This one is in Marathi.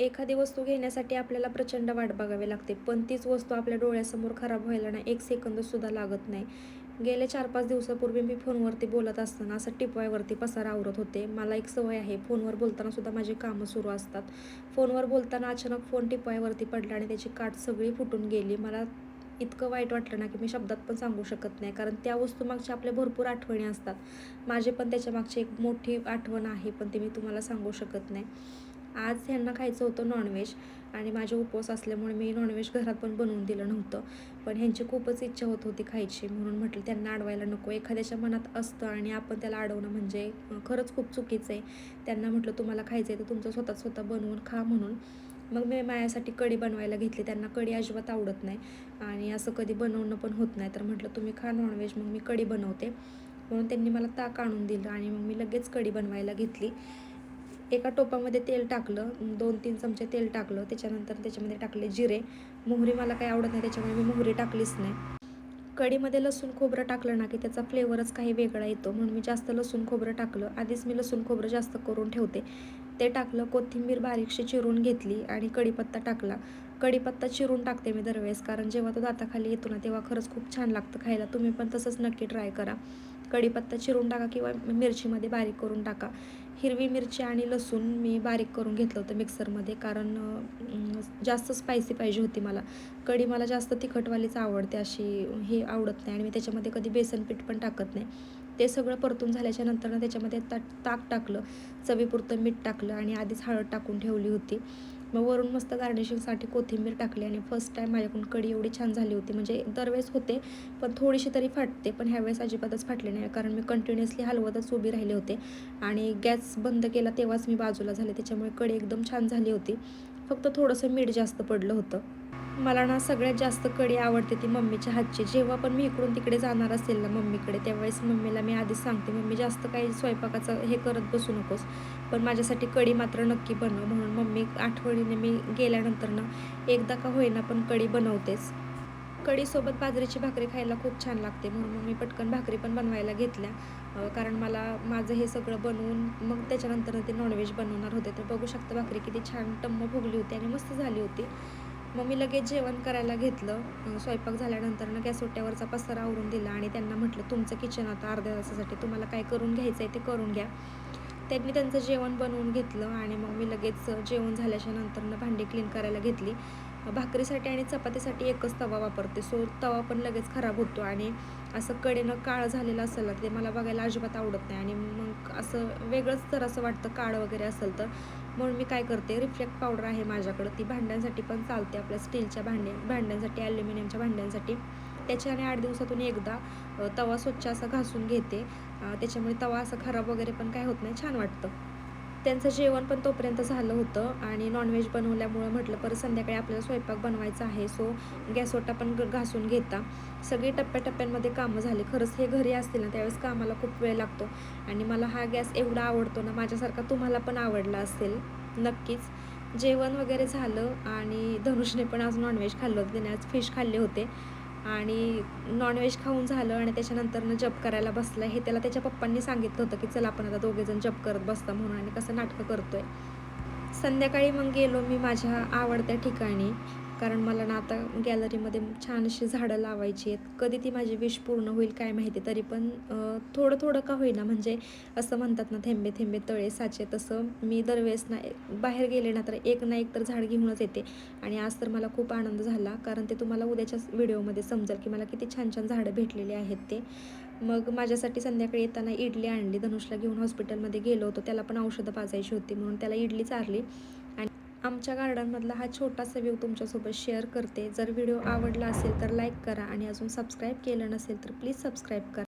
एखादी वस्तू घेण्यासाठी आपल्याला प्रचंड वाट बघावी लागते पण तीच वस्तू आपल्या डोळ्यासमोर खराब व्हायला ना एक सेकंदसुद्धा लागत नाही. गेल्या चार पाच दिवसापूर्वी मी फोनवरती बोलत असताना असं टिपवायवरती पसार आवरत होते. मला एक सवय आहे फोनवर बोलताना सुद्धा माझी कामं सुरू असतात. फोनवर बोलताना अचानक फोन टिपवायवरती पडला आणि त्याची काठ सगळी फुटून गेली. मला इतकं वाईट वाटलं ना की मी शब्दात पण सांगू शकत नाही कारण त्या वस्तू मागच्या आपल्या भरपूर आठवणी असतात. माझे पण त्याच्या मागची एक मोठी आठवण आहे पण ते मी तुम्हाला सांगू शकत नाही. आज ह्यांना खायचं होतं नॉनव्हेज आणि माझे उपवास असल्यामुळे मी नॉनव्हेज घरात पण बनवून दिलं नव्हतं. पण ह्यांची खूपच इच्छा होत होती खायची म्हणून म्हटलं त्यांना अडवायला नको. एखाद्याच्या मनात असतं आणि आपण त्याला अडवणं म्हणजे खरंच खूप चुकीचं आहे. त्यांना म्हटलं तुम्हाला खायचं आहे तर तुमचं स्वतः स्वतः बनवून खा म्हणून. मग मी माझ्यासाठी कढी बनवायला घेतली. त्यांना कढी अजिबात आवडत नाही आणि असं कधी बनवणं पण होत नाही. तर म्हटलं तुम्ही खा नॉनव्हेज मग मी कढी बनवते. म्हणून त्यांनी मला ताक आणून दिलं आणि मग मी लगेच कढी बनवायला घेतली. एका टोपामध्ये तेल टाकलं दोन तीन चमचे तेल टाकलं त्याच्यानंतर त्याच्यामध्ये टाकले जिरे. मोहरी मला काही आवडत नाही त्याच्यामुळे मी मोहरी टाकलीच नाही. कढीमध्ये लसूण खोबरं टाकलं ना की त्याचा फ्लेवरच काही वेगळा येतो. म्हणून मी जास्त लसूण खोबरं टाकलं. आधीच मी लसूण खोबरं जास्त करून ठेवते. ते टाकलं कोथिंबीर बारीकशी चिरून घेतली आणि कढीपत्ता टाकला. कढीपत्ता चिरून टाकते मी दरवेळेस कारण जेव्हा तो दाताखाली येतो ना तेव्हा खरंच खूप छान लागतं खायला. तुम्ही पण तसंच नक्की ट्राय करा. कढीपत्ता चिरून टाका किंवा मिरचीमध्ये बारीक करून टाका. हिरवी मिरची आणि लसूण मी बारीक करून घेतलं होतं मिक्सरमध्ये कारण जास्त स्पायसी पाहिजे होती मला. कढी मला जास्त तिखटवालीच आवडते अशी हे आवडत नाही आणि मी त्याच्यामध्ये कधी बेसन पीठ पण टाकत नाही. ते सगळं परतून झाल्याच्यानंतर ना त्याच्यामध्ये ता ताक टाकलं चवीपुरतं मीठ टाकलं आणि आधीच हळद टाकून ठेवली होती. मग वरून मस्त गार्निशिंगसाठी कोथिंबीर टाकली आणि फर्स्ट टाईम माझ्याकडून कढी एवढी छान झाली होती. म्हणजे दरवेळेस होते पण थोडीशी तरी फाटते पण ह्यावेळेस अजिबातच फाटली नाही कारण मी कंटिन्युअसली हलवतच उभी राहिले होते. आणि गॅस बंद केला तेव्हाच मी बाजूला झाले त्याच्यामुळे कढी एकदम छान झाली होती. फक्त थोडंसं मीठ जास्त पडलं होतं. मला ना सगळ्यात जास्त कढी आवडते ती मम्मीच्या हातची. जेव्हा पण मी इकडून तिकडे जाणार असेल ना मम्मीकडे त्यावेळेस मम्मीला मी आधीच सांगते मम्मी जास्त काही स्वयंपाकाचं हे करत बसू नकोस पण माझ्यासाठी कढी मात्र नक्की बनव. म्हणून मम्मी आठवणीने मी गेल्यानंतर ना एकदा का होईना पण कढी बनवतेच. कढीसोबत बाजरीची भाकरी खायला खूप छान लागते म्हणून मग मी पटकन भाकरी पण बनवायला घेतल्या. कारण मला माझं हे सगळं बनवून मग त्याच्यानंतर ते नॉनव्हेज बनवणार होते. तर बघू शकता भाकरी किती छान टम्म फुगली होती आणि मस्त झाली होती. मग मी लगेच जेवण करायला घेतलं. स्वयंपाक झाल्यानंतर ना गॅस पसारा आवरून दिला आणि त्यांना म्हटलं तुमचं किचन आता अर्ध्या तासासाठी तुम्हाला काय करून घ्यायचं आहे ते करून घ्या. त्यांनी त्यांचं जेवण बनवून घेतलं आणि मग मी लगेच जेवण झाल्याच्या नंतरनं भांडी क्लीन करायला घेतली. भाकरीसाठी आणि चपातीसाठी एकच तवा वापरते. सो तवा पण लगेच खराब होतो आणि असं कडेनं काळं झालेलं असेल ते मला बघायला अजिबात आवडत नाही. आणि मग असं वेगळंच जर असं वाटतं काळं वगैरे असेल तर म्हणून मी काय करते रिफ्लेक्ट पावडर आहे माझ्याकडं. ती भांड्यांसाठी पण चालते आपल्या स्टीलच्या भांडे भांड्यांसाठी ॲल्युमिनियमच्या भांड्यांसाठी. त्याच्याने आठ दिवसातून एकदा तवा स्वच्छ असा घासून घेते. त्याच्यामुळे तवा असं खराब वगैरे पण काय होत नाही. छान वाटतं. त्यांचं जेवण पण तोपर्यंत झालं होतं आणि नॉनव्हेज बनवल्यामुळं म्हटलं परत संध्याकाळी आपल्याला स्वयंपाक बनवायचा आहे सो गॅसोटा पण घासून घेता. सगळी टप्प्याटप्प्यांमध्ये कामं झाली. खरंच हे घरी असतील ना त्यावेळेस कामाला खूप वेळ लागतो. आणि मला हा गॅस एवढा आवडतो ना माझ्यासारखा तुम्हाला पण आवडला असेल नक्कीच. जेवण वगैरे झालं आणि धनुषने पण आज नॉनव्हेज खाल्लं होतं. त्याने आज फिश खाल्ले होते. आणि नॉनव्हेज खाऊन झालं आणि त्याच्यानंतरनं जप करायला बसलं हे त्याला त्याच्या पप्पांनी सांगितलं होतं की चला आपण आता दोघेजण जप करत बसता म्हणून आणि कसं नाटकं करतोय. संध्याकाळी मग गेलो मी माझ्या आवडत्या ठिकाणी. कारण मला ना आता गॅलरीमध्ये छान अशी झाडं लावायची आहेत. कधी ती माझी विश पूर्ण होईल काय माहिती तरी पण थोडं थोडं का होईना. म्हणजे असं म्हणतात ना थेंबे थेंबे तळे साचे. तसं मी दरवेळेस ना बाहेर गेले ना तर एक ना एक तर झाड घेऊनच येते. आणि आज तर मला खूप आनंद झाला. कारण ते तुम्हाला उद्याच्या व्हिडिओमध्ये समजेल की मला किती छान छान झाडं भेटलेली आहेत ते. मग माझ्यासाठी संध्याकाळी येताना इडली आणली. धनुषला घेऊन हॉस्पिटलमध्ये गेलो होतो. त्याला पण औषधं पाजायची होती म्हणून त्याला इडली चारली. आमच्या गार्डनमधला हा छोटासा व्ह्यू तुमच्यासोबत शेअर करते. जर व्हिडिओ आवडला असेल तर लाईक करा आणि अजून सबस्क्राईब केलं नसेल तर प्लीज सबस्क्राईब करा.